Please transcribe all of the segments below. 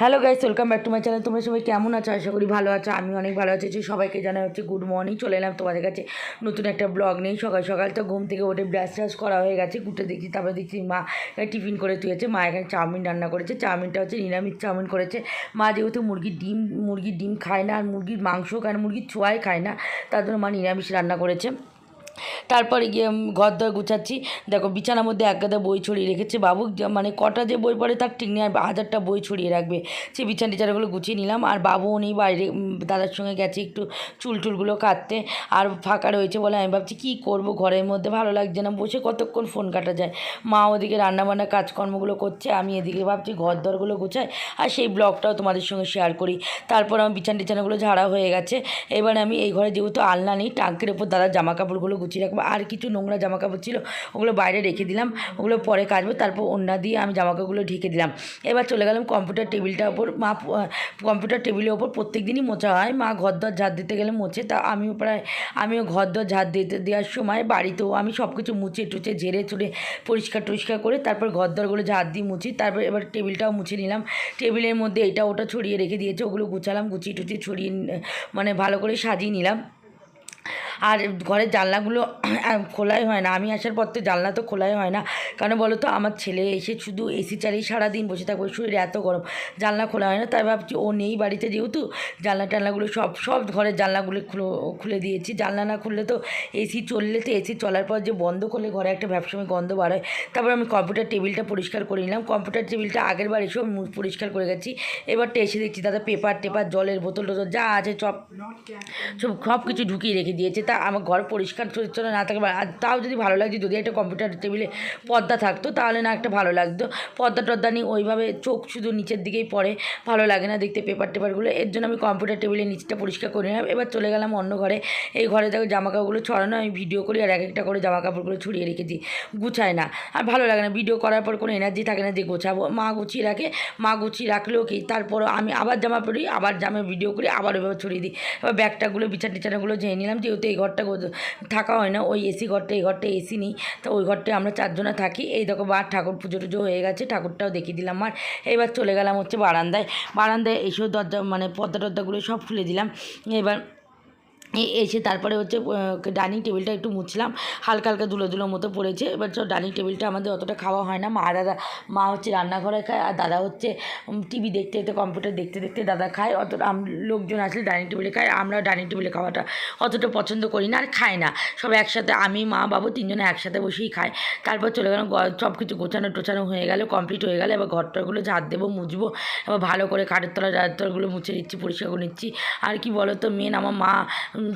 Hello guys welcome back to my channel তোমরা সবাই কেমন আছো? আশা করি ভালো আছো। আমি অনেক ভালো আছি। সবাইকে জানা হচ্ছে গুড মর্নিং চলে এলাম তোমাদের কাছে নতুন একটা ব্লগ নেই সকাল সকাল তো ঘুম থেকে উঠে ব্রাশ ট্রাশ করা হয়ে গেছে। গুটে দেখছি তারপরে দেখছি মা টিফিন করে তুইছে মা এখানে চাউমিন রান্না করেছে। চাউমিনটা হচ্ছে নিরামিষ চাউমিন করেছে। মা যেহেতু মুরগির ডিম মুরগির ডিম খায় না, আর মুরগির মাংস খায় না, মুরগির ছোঁয়াই খায় না, তার জন্য মা নিরামিষ রান্না করেছে। তারপরে গিয়ে ঘর দর গুছাচ্ছি। দেখো, বিছানার মধ্যে এক গাদা বই ছড়িয়ে রেখেছে। বাবু মানে কটা যে বই পড়ে তার ঠিক নেই, আর হাজারটা বই ছড়িয়ে রাখবে। সে বিছানা টিছানাগুলো গুছিয়ে নিলাম, আর বাবুও নেই বাইরে দাদার সঙ্গে গেছে একটু চুল টুলগুলো কাটতে। আর ফাঁকা রয়েছে বলে আমি ভাবছি, কী করব ঘরের মধ্যে? ভালো লাগছে না, বসে কতক্ষণ ফোন কাটা যায়? মা ওদিকে রান্নাবান্না কাজকর্মগুলো করছে, আমি এদিকে ভাবছি ঘর দরগুলো গুছাই, আর সেই ব্লগটাও তোমাদের সঙ্গে শেয়ার করি। তারপর আমার বিছানা টিছানাগুলো ঝাড়া হয়ে গেছে। এবার আমি এই ঘরে যেহেতু আলনা নেই, টাঙ্কির ওপর দাদার জামা কাপড়গুলো গুছিয়ে রাখব আর কিছু নোংরা জামা কাপড় ছিল, ওগুলো বাইরে রেখে দিলাম, ওগুলো পরে কাচবো, তারপর ওন্না দিয়ে আমি জামা কাপড়গুলো ঢেকে দিলাম। এবার চলে গেলাম কম্পিউটার টেবিলটার ওপর, মা কম্পিউটার টেবিলের ওপর প্রত্যেক দিনই মোছা হয়, মা ঘর দর ঝাড় দিতে গেলে মোছে, তা আমিও প্রায়, আমিও ঘর দর ঝাড় দিতে, দেওয়ার সময় বাড়িতেও আমি সব কিছু মুছে টুচে ঝেড়ে চুড়ে পরিষ্কার টরিষ্কার করে তারপর ঘর দরগুলো ঝাড় দিয়ে মুছি, তারপর এবার টেবিলটাও মুছে নিলাম। টেবিলের মধ্যে এটা ওটা ছড়িয়ে রেখে দিয়েছে, ওগুলো গুছালাম, গুছিয়ে টুচিয়ে ছড়িয়ে মানে ভালো করে সাজিয়ে নিলাম। আর ঘরের জানলাগুলো খোলাই হয় না। আমি আসার পর তো জানলা তো খোলাই হয় না। কারণ বলো তো? আমার ছেলে এসে শুধু এসি চালিয়ে সারাদিন বসে থাকবে। শরীরে এত গরম। জানলা খোলা হয় না। তাই ভাবছি ও নেই বাড়িতে যেহেতু, জানলা টানলাগুলো সব সব ঘরের জানলাগুলো খুলে দিয়েছি। জানলা না খুললে তো এসি চললে তো এসি চলার পর যে বন্ধ করলে ঘরে একটা ব্যবসময় গন্ধ বার হয়। তারপর আমি কম্পিউটার টেবিলটা পরিষ্কার করে নিলাম। কম্পিউটার টেবিলটা আগের বার এসেও পরিষ্কার করে গেছি। এবারটা এসে দেখছি দাদা পেপার, টেপার, জলের বোতল টোতল যা আছে সব সব সব কিছু ঢুকিয়ে রেখে দিয়েছে। তা আমার ঘর পরিষ্কার পরিচ্ছন্ন না থাকে, আর তাও যদি ভালো লাগছে যদি একটা কম্পিউটার টেবিলে পর্দা থাকতো, তাহলে না একটা ভালো লাগতো। পর্দা টর্দা নিয়ে ওইভাবে চোখ শুধু নিচের দিকেই পড়ে, ভালো লাগে না দেখতে পেপার টেপারগুলো এর জন্য আমি কম্পিউটার টেবিলের নিচটা পরিষ্কার করে নিলাম। এবার চলে গেলাম অন্য ঘরে। এই ঘরে দেখো জামা কাপড়গুলো ছড়ানো, আমি ভিডিও করি আর এক একটা করে জামা কাপড়গুলো ছড়িয়ে রেখেছি। গুছায় না। আর ভালো লাগে না ভিডিও করার পর কোনো এনার্জি থাকে না যে গোছাবো। মা গুছিয়ে রাখে, মা গুছিয়ে রাখলেও কি? তারপর আমি আবার জামা পরি, আবার জামা ভিডিও করি আবার ওইভাবে ছড়িয়ে দিই। এবার ব্যাগটাগুলো বিছানা টিছানাগুলো ঝেড়ে নিলাম, যেহেতু এই ঘরটা থাকা হয় না। ওই এসি ঘরটা, এই ঘরটা এসি নেই। তো ওই ঘরটায় আমরা চারজনে থাকি। এই দেখো, বা ঠাকুর পুজো টুজো হয়ে গেছে। ঠাকুরটাও দেখিয়ে দিলাম। আর এবার চলে গেলাম হচ্ছে বারান্দায়। বারান্দায় এইসব দরজা মানে পর্দা টর্দাগুলো সব খুলে দিলাম। এবার এসে তারপরে হচ্ছে ডাইনিং টেবিলটা একটু মুছলাম। হালকা হালকা ধুলো ধুলো মতো পড়েছে। এবার সব ডাইনিং টেবিলটা আমাদের অতটা খাওয়া হয় না। মা, দাদা, মা হচ্ছে রান্নাঘরে খায় আর দাদা হচ্ছে টিভি দেখতে দেখতে, কম্পিউটার দেখতে দেখতে দাদা খায়। আম- লোকজন আসলে ডাইনিং টেবিলে খায়। আমরা ডাইনিং টেবিলে খাওয়াটা অতটা পছন্দ করি না আর খাই না। সব একসাথে, আমি, মা, বাবু তিনজনে একসাথে বসেই খাই তারপর চলে গেলাম সব কিছু গোছানো টোছানো হয়ে গেল, কমপ্লিট হয়ে গেলে। এবার ঘরটাগুলো ঝাড় দেবো, মুছবো। এবার ভালো করে কাঠের তলা জালের তলাগুলো মুছে নিচ্ছি, পরিষ্কার করে নিচ্ছি। আর কি বলো তো মেন আমার মা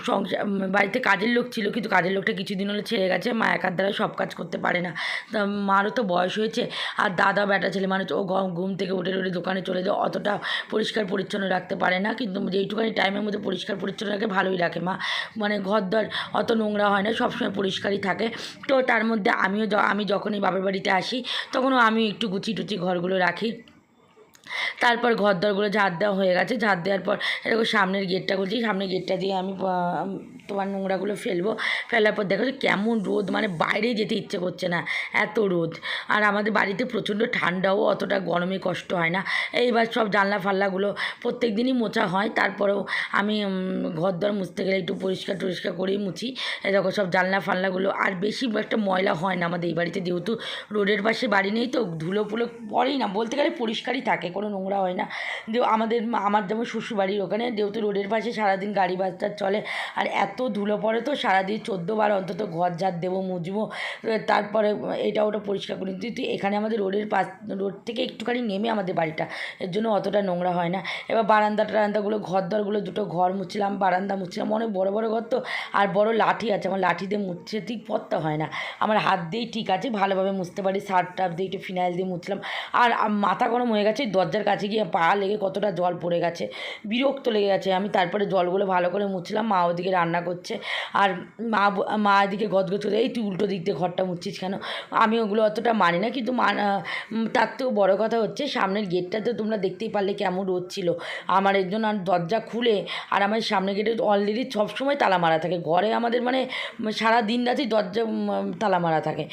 সংসার বাড়িতে কাজের লোক ছিল, কিন্তু কাজের লোকটা কিছুদিন হলে ছেড়ে গেছে, মা একার দ্বারা সব কাজ করতে পারে না। তা মারও তো বয়স হয়েছে, আর দাদা বেটা ছেলে মানুষ, ও ঘুম থেকে উঠে উঠে দোকানে চলে যায়, অতটা পরিষ্কার পরিচ্ছন্ন রাখতে পারে না, কিন্তু যেইটুখানি টাইমের মধ্যে পরিষ্কার পরিচ্ছন্ন রাখে, ভালোই রাখে মা। মানে ঘর দর অত নোংরা হয় না, সবসময় পরিষ্কারই থাকে। তো তার মধ্যে আমিও আমি যখনই বাবার বাড়িতে আসি, তখনও আমি একটু গুছি টুচি ঘরগুলো রাখি। তারপর ঘর ঝাড় দেওয়া হয়ে গেছে। ঝাড় দেওয়ার পর এরকম সামনের গেটটা করছি সামনের গেটটা দিয়ে আমি তোমার নোংরাগুলো ফেলব। ফেলার পর দেখো কেমন রোদ মানে বাইরে যেতে ইচ্ছে করছে না, এত রোদ। আর আমাদের বাড়িতে প্রচণ্ড ঠান্ডাও, অতটা গরমে কষ্ট হয় না। এইবার সব জানলা ফাল্লাগুলো প্রত্যেক দিনই মোছা হয়, তারপরেও আমি ঘর দর মুছতে গেলে একটু পরিষ্কার টরিষ্কার করেই মুছি। এরকম সব জানলা ফাল্লাগুলো, আর বেশি একটা ময়লা হয় না আমাদের এই বাড়িতে, যেহেতু রোডের পাশে বাড়ি নেই তো ধুলো ফুলো পড়েই না, বলতে গেলে পরিষ্কারই থাকে কোনো নোংরা হয় না। যে আমাদের আমার যেমন শ্বশুরবাড়ির ওখানে যেহেতু রোডের পাশে সারাদিন গাড়ি বাস চলে। আর এত ধুলো পড়ে তো সারাদিন বার অন্তত ঘর ঝাড় দেবো মুছবো তারপরে এটা ওটা পরিষ্কার করি কিন্তু এখানে আমাদের রোডের পাশ, রোড থেকে একটুখানি নেমে আমাদের বাড়িটা। এর জন্য অতটা নোংরা হয় না। এবার বারান্দা টারান্দাগুলো ঘর দরগুলো দুটো ঘর মুছলাম, বারান্দা মুছলাম। অনেক বড় বড় ঘর তো, আর বড় লাঠি আছে। আমার লাঠি দিয়ে মুছছে ঠিক পত্তা হয় না। আমার হাত দিয়েই ঠিক আছে, ভালোভাবে মুছতে পারি। সার্ফ টাফ দিয়ে একটু ফিনাইল দিয়ে মুছলাম। আর মাথা গরম হয়ে গেছে দরজার কাছে গিয়ে পা লেগে কতটা জল পড়ে গেছে, বিরক্ত লেগে গেছে। আমি তারপরে জলগুলো ভালো করে মুছলাম, মা ওদিকে রান্না করছে। আর মা মা এদিকে গদগদ করে, এই তুই উল্টো দিক দিয়ে ঘরটা মুছছিস কেন? আমি ওগুলো অতটা মানি না, কিন্তু মান তার থেকেও বড়ো কথা হচ্ছে, সামনের গেটটা তো তোমরা দেখতেই পারলে কেমন রোদ ছিল। আমার এর জন্য আর দরজা খুলে, আর আমার সামনে গেটে অলরেডি সবসময় তালা মারা থাকে। ঘরে আমাদের মানে সারা দিন রাতেই দরজা তালা মারা থাকে।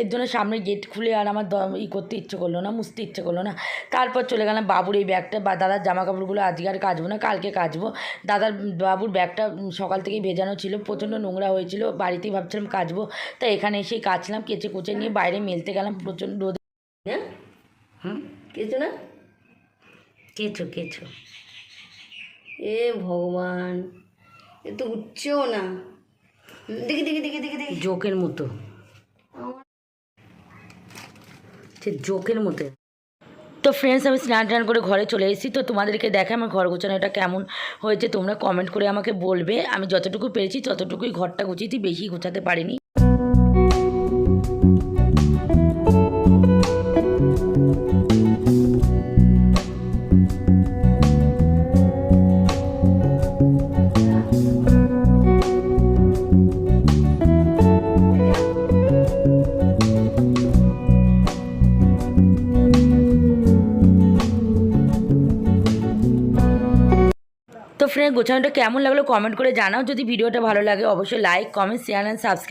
এর জন্য সামনে গেট খুলে আর আমার ই করতে ইচ্ছে করল না, মুছতে ইচ্ছে করল না। তারপর চলে গেলাম বাবুর এই ব্যাগটা। বা দাদার জামা কাপড়গুলো আজকে আর কাচবো না কালকে কাচবো। দাদার বাবুর ব্যাগটা সকাল থেকেই ভেজানো ছিল প্রচণ্ড নোংরা হয়েছিল বাড়িতেই ভাবছিলাম কাচবো। তা এখানে এসেই কাচলাম কেচে কুচে নিয়ে বাইরে মেলতে গেলাম প্রচণ্ড রোদ। না হুম? কিছু না? কেচো কেচো। এ ভগবান এ তো উঠছেও না। দেখি দেখি দেখি দেখি দেখি। জোকের মতো। সে জোকের মতো। তো ফ্রেন্ডস আমি স্নান টান করে ঘরে চলে এসেছি। তো তোমাদেরকে দেখে আমার ঘর গোছানোটা কেমন হয়েছে। তোমরা কমেন্ট করে আমাকে বলবে। আমি যতটুকু পেরেছি, ততটুকুই ঘরটা গুছিয়েছি। বেশি গোছাতে পারিনি। ফ্রেন্ড গোছানোটা কেমন লাগল কমেন্ট করে জানাও। যদি ভিডিওটা ভালো লাগে, অবশ্যই like comment share and subscribe